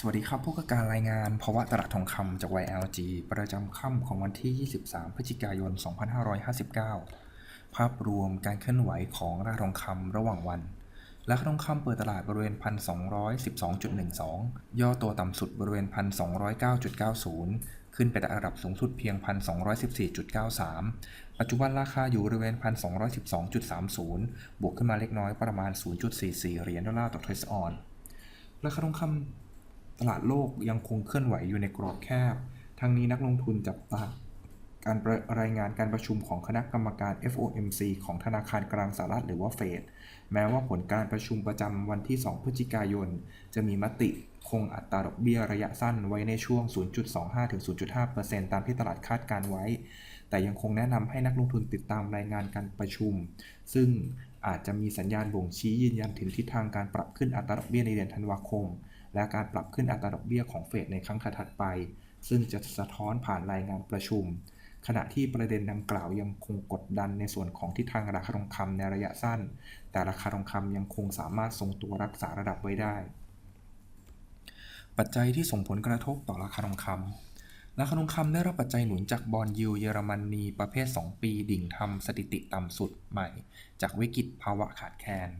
สวัสดีครับผู้ประการรายงานภาวะตลาดทองคำจาก YLG ประจำค่ำของวันที่ 23 พฤศจิกายน 2559 ภาพรวมการเคลื่อนไหวของราคาทองคำระหว่างวัน ราคาทองคำเปิดตลาดบริเวณ 1,212.12 ย่อตัวต่ำสุดบริเวณ 1,209.90 ขึ้นไปแต่ระดับสูงสุดเพียง 1,214.93 ปัจจุบันราคาอยู่บริเวณ 1,212.30 บวกขึ้นมาเล็กน้อยประมาณ 0.44 เหรียญดอลลาร์ต่อทรัสออน ราคาทองคำ ตลาดโลกยังคงเคลื่อนไหวอยู่ในกรอบแคบ ทั้งนี้นักลงทุนจับตาการรายงานการประชุมของคณะกรรมการ FOMC ของธนาคารกลางสหรัฐหรือว่าเฟดแม้ว่าผลการประชุมประจำวันที่ 2 พฤศจิกายน จะมีมติคงอัตราดอกเบี้ยระยะสั้นไว้ในช่วง 0.25-0.5%ตามที่ตลาดคาดการไว้ แต่ยังคงแนะนำให้นักลงทุนติดตามรายงานการประชุม ซึ่งอาจจะมีสัญญาณบ่งชี้ยืนยันถึงทิศทางการปรับขึ้นอัตราดอกเบี้ยในเดือนธันวาคม และการปรับขึ้นอัตราดอกเบี้ยของเฟดในครั้งถัดไป ซึ่งจะสะท้อนผ่านรายงานประชุม ขณะที่ประเด็นดังกล่าวยังคงกดดันในส่วนของทิศทางราคาทองคำในระยะสั้น แต่ราคาทองคำยังคงสามารถทรงตัวรักษาระดับไว้ได้ ปัจจัยที่ส่งผลกระทบต่อราคาทองคำราคาทองคำได้รับปัจจัยหนุนจากบอลยูเยอรมนีประเภท 2 ปี ดิ่งทำสถิติต่ำสุดใหม่ จากวิกฤตภาวะขาดแคลน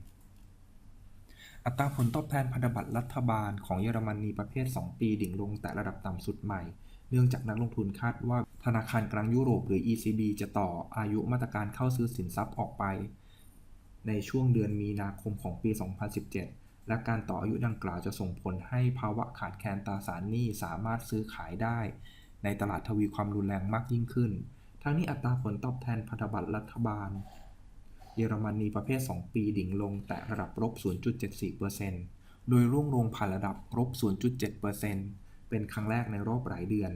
อัตราผลตอบแทนพันธบัตรรัฐบาลของเยอรมนีประเภท 2 ปีดิ่งลงแต่ระดับต่ำสุดใหม่ เนื่องจากนักลงทุนคาดว่าธนาคารกลางยุโรปหรือ ECB จะต่ออายุมาตรการเข้าซื้อสินทรัพย์ออกไป ในช่วงเดือนมีนาคมของปี 2017 และการต่ออายุดังกล่าวจะส่งผลให้ภาวะขาดแคลนตราสารหนี้สามารถซื้อขายได้ ในตลาดทวีความรุนแรงมากยิ่งขึ้น ทั้งนี้อัตราผลตอบแทนพันธบัตรรัฐบาล เยอรมนีประเภท 2 ปีดิ่งลงแต่ระดับลบ 0.74%โดยร่วงลงผ่านระดับลบ 0.7%เป็นครั้งแรกในรอบหลายเดือน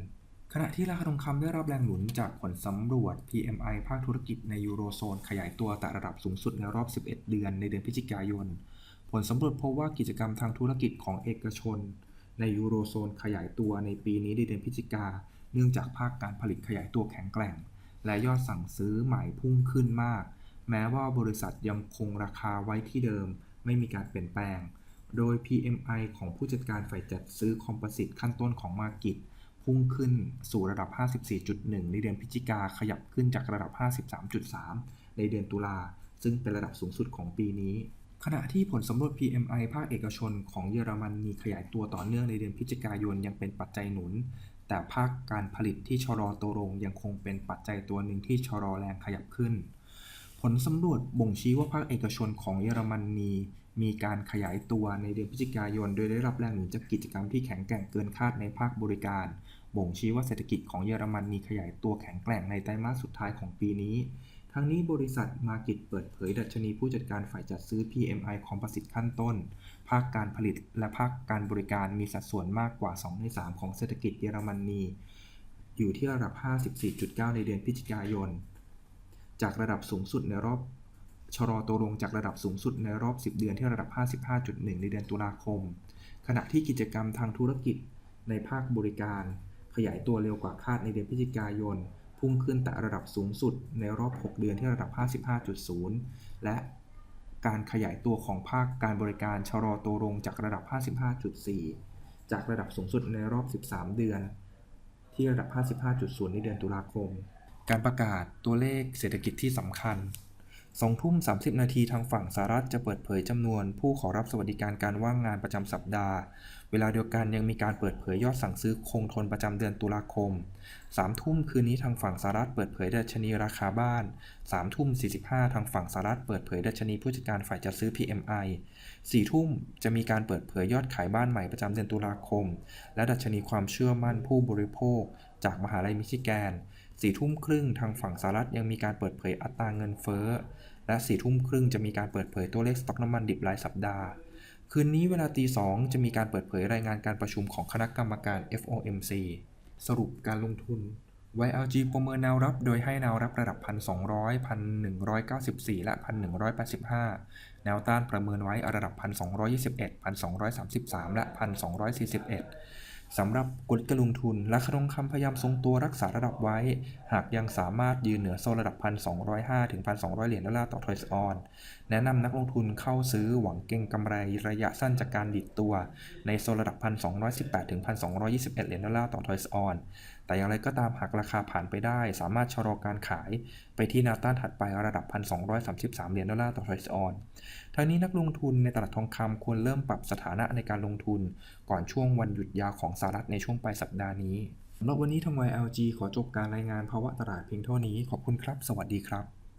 ขณะที่ราคาทองคำได้รับแรงหนุนจากผลสำรวจ PMI ภาคธุรกิจในยูโรโซนขยายตัวแต่ระดับสูงสุดในรอบ 11 เดือนในเดือนพฤศจิกายน ผลสำรวจพบว่ากิจกรรมทางธุรกิจของเอกชน ในยูโรโซนขยายตัวในปีนี้ในเดือนพฤศจิกา เนื่องจากภาคการผลิตขยายตัวแข็งแกร่ง และยอดสั่งซื้อใหม่พุ่งขึ้นมาก แม้ว่าบริษัทยังคงราคาไว้ที่เดิม ไม่มีการเปลี่ยนแปลง โดย PMI ของผู้จัดการฝ่ายจัดซื้อคอมโพสิตขั้นต้นของมากิตพุ่งขึ้นสู่ระดับ 54.1 ในเดือนพฤศจิกาขยับขึ้นจากระดับ 53.3 ในเดือนตุลา ซึ่งเป็นระดับสูงสุดของปีนี้ ขณะที่ผลสำรวจ PMI ภาคเอกชนของเยอรมนีขยายตัวต่อเนื่องในเดือนพฤศจิกายนยังเป็นปัจจัยหนุน แต่ภาคการผลิตที่ชะลอตัวลงยังคงเป็นปัจจัยตัวหนึ่งที่ชะลอแรงขยับขึ้น ผลสำรวจบ่งชี้ว่าภาคเอกชนของเยอรมนีมีการขยายตัวในเดือนพฤศจิกายน โดยได้รับแรงหนุนจากกิจกรรมที่แข็งแกร่งเกินคาดในภาคบริการ บ่งชี้ว่าเศรษฐกิจของเยอรมนีขยายตัวแข็งแกร่งในไตรมาสสุดท้ายของปีนี้ ทั้งนี้บริษัทมากิตเปิดเผยดัชนีผู้จัดการฝ่ายจัดซื้อ PMI คอมโพสิตขั้นต้น ภาคการผลิตและภาคการบริการมีสัดส่วนมากกว่า 2 ใน 3 ของเศรษฐกิจเยอรมนีอยู่ที่ระดับ 54.9 ในเดือนพฤศจิกายน จากระดับสูงสุดในรอบชะลอตัวลงจากระดับสูงสุดในรอบ 10 เดือนที่ระดับ 55.1 ในเดือนตุลาคม ขณะที่กิจกรรมทางธุรกิจในภาคบริการ ขยายตัวเร็วกว่าคาดในเดือนพฤศจิกายน พุ่งขึ้นแต่ระดับสูงสุดในรอบ 6 เดือนที่ระดับ 55.0 และการขยายตัวของภาคการบริการชะลอตัวลงจากระดับ 55.4 จากระดับสูงสุดในรอบ 13 เดือน ที่ระดับ 55.0 ในเดือนตุลาคม การประกาศตัวเลขเศรษฐกิจที่สำคัญ2ทุ่ม 30 นาทีทางฝั่งสหรัฐจะเปิดเผยจำนวนผู้ขอรับสวัสดิการการว่างงานประจำสัปดาห์ เวลาเดียวกันยังมีการเปิดเผยยอดสั่งซื้อคงทนประจำเดือนตุลาคม 3 ทุ่มคืนนี้ทางฝั่งสหรัฐเปิดเผยดัชนีราคาบ้าน 3 ทุ่ม 45 ทางฝั่งสหรัฐเปิดเผยดัชนีผู้จัดการฝ่ายจัดซื้อ PMI 4 ทุ่มจะมีการเปิดเผยยอดขายบ้านใหม่ประจำเดือนตุลาคม และดัชนีความเชื่อมั่นผู้บริโภค จากมหาลัยมิชิแกน 4ทุ่มครึ่งทางฝั่งสหรัฐยังมีการเปิดเผยอัตราเงินเฟ้อ และ4ทุ่มครึ่งจะมีการเปิดเผยตัวเลขสต็อกน้ำมันดิบรายสัปดาห์ คืนนี้เวลาตีสองจะมีการเปิดเผยรายงานการประชุมของคณะกรรมการ FOMC สรุปการลงทุน YLG ประเมินแนวรับ โดยให้แนวรับระดับ 1,200 1,194 และ 1,185 แนวต้านประเมินไว้ระดับ 1,221 1,233 และ 1,241 สำหรับกลยุทธ์การลงทุนราคาทองคำพยายามทรงตัวรักษาระดับไว้ หากยังสามารถยืนเหนือโซนระดับ 1,205 ถึง 1,200 เหรียญดอลลาร์ต่อทรอยส์ออน แนะนำนักลงทุนเข้าซื้อหวังเก็งกำไรระยะสั้นจากการดิดตัว ในโซนระดับ 1,218 ถึง 1,221 เหรียญดอลลาร์ต่อทรอยส์ออน แต่อย่างไรก็ตามหากราคาผ่านไปได้ สามารถชะลอการขาย ไปที่แนวต้านถัดไประดับ 1,233 เหรียญดอลลาร์ต่อทรอยส์ออนทั้งนี้นักลงทุนในตลาดทองคำควรเริ่มปรับสถานะในการลงทุน ก่อนช่วงวันหยุดยาวของสหรัฐในช่วงปลายสัปดาห์นี้สำหรับวันนี้ทาง YLG ขอจบการรายงานภาวะตลาดเพียงเท่านี้ ขอบคุณครับ สวัสดีครับ